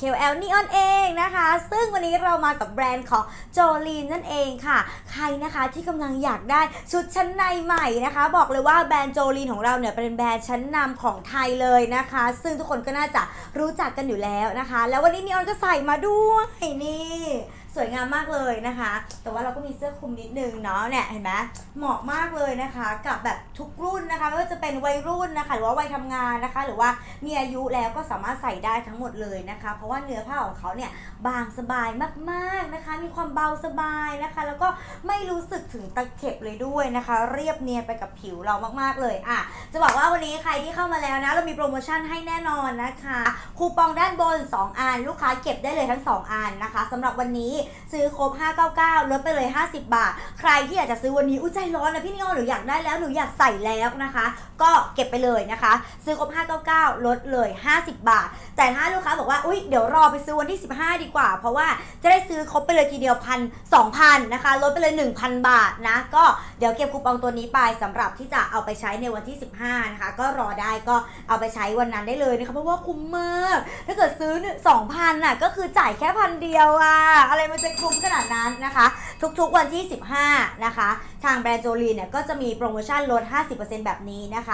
KL Neon เองนะคะ ซึ่งวันนี้เรามากับแบรนด์ของโจลีนนั่นเองค่ะ ใครนะคะที่กำลังอยากได้ชุดชั้นในใหม่นะคะ บอกเลยว่าแบรนด์โจลีนของเราเนี่ยเป็นแบรนด์ชั้นนำของไทยเลยนะคะ ซึ่งทุกคนก็น่าจะรู้จักกันอยู่แล้วนะคะ แล้ววันนี้นีออนก็ใส่มาด้วยนี่สวยงามมากเลยนะคะ แต่ว่าเราก็มีเสื้อคลุมนิดนึงเนาะเนี่ยเห็นไหมเหมาะมากเลยนะคะ กับแบบทุกร นะคะไม่ว่าจะเป็นวัยรุ่นนะคะหรือว่าวัยทำงานนะคะ หรือว่ามีอายุแล้วก็สามารถใส่ได้ทั้งหมดเลยนะคะ เพราะว่าเนื้อผ้าของเขาเนี่ยบางสบายมากๆนะคะ มีความเบาสบายนะคะ แล้วก็ไม่รู้สึกถึงตะเข็บเลยด้วยนะคะ เรียบเนียนไปกับผิวเรามากๆเลยอะจะบอกว่าวันนี้ใครที่เข้ามาแล้วนะเรามีโปรโมชั่นให้แน่นอนนะคะคูปองด้านบน 2อันลูกค้าเก็บได้เลยทั้ง 2อันนะคะสำหรับวันนี้ซื้อครบ 599ลดไปเลย 50 บาท ใครที่อยากจะซื้อวันนี้อุ้ยใจร้อนนะพี่นิโอหนูอยากได้แล้วหนูอยากใส่แล้วนะคะก็เก็บไปเลยนะคะ ซื้อครบ 599 ลดเลย 50 บาท แต่ถ้าลูกค้าบอกว่าอุ้ยเดี๋ยวรอไปซื้อวันที่ 15 ดีกว่า เพราะว่าจะได้ซื้อครบไปเลยทีเดียวพันสองพันนะคะ ลดไปเลย 1,000 บาทนะ ก็เดี๋ยวเก็บคูปองตัวนี้ไปสำหรับที่จะเอาไปใช้ในวันที่ 15 นะคะ ก็รอได้ก็เอาไปใช้วันนั้นได้เลยนะคะเพราะว่าคุ้มมาก ถ้าเกิดซื้อสองพันน่ะก็คือจ่ายแค่พันเดียวอะอะไรมันจะคุ้มขนาดนั้นนะคะ ทุกๆวันที่ 15 นะคะ ทางแบรนด์โจลีเนี่ยก็จะมีโปรโมชั่นลด 50%แบบนี้นะคะ